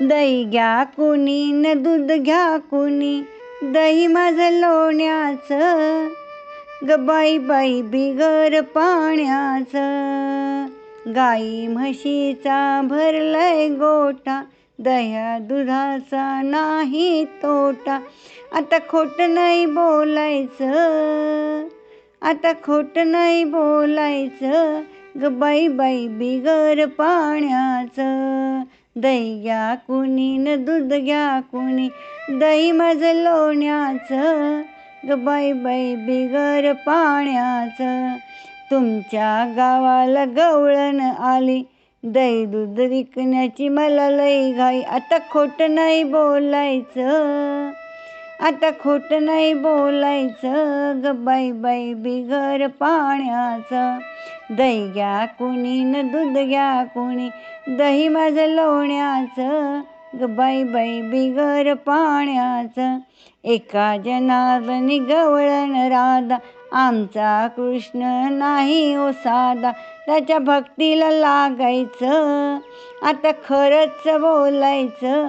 दही घ्या कुणी न दूध घ्या कुणी दही माझं लोण्याचं. ग बाई बाई बिगर पाण्याचं. गाई म्हशीचा भरलय गोटा दह्या दुधाचा नाही तोटा. आता खोट नाही बोलायचं आता खोट नाही बोलायचं. ग बाई बाई बिगर पाण्याचं. दही घ्या कुणी न दूध घ्या कुणी. दही माझं लोण्याचं ग बाई बाई बिगर पाण्याचं. तुमच्या गावाला गवळण आली दही दूध विकण्याची मला लई घाई. आता खोट नाही बोलायचं. आता खोट नाही बोलायचं ग बाई बाई बिगर पाण्याचं. दही घ्या कुणी न दूध घ्या कुणी दही माझं लोण्याचं. ग बाई बाई बिगर पाण्याचं. एका जनार्दनी गवळण राधा आमचा कृष्ण नाही ओ साधा. त्याच्या भक्तीला लागायचं. आता खरंच बोलायचं.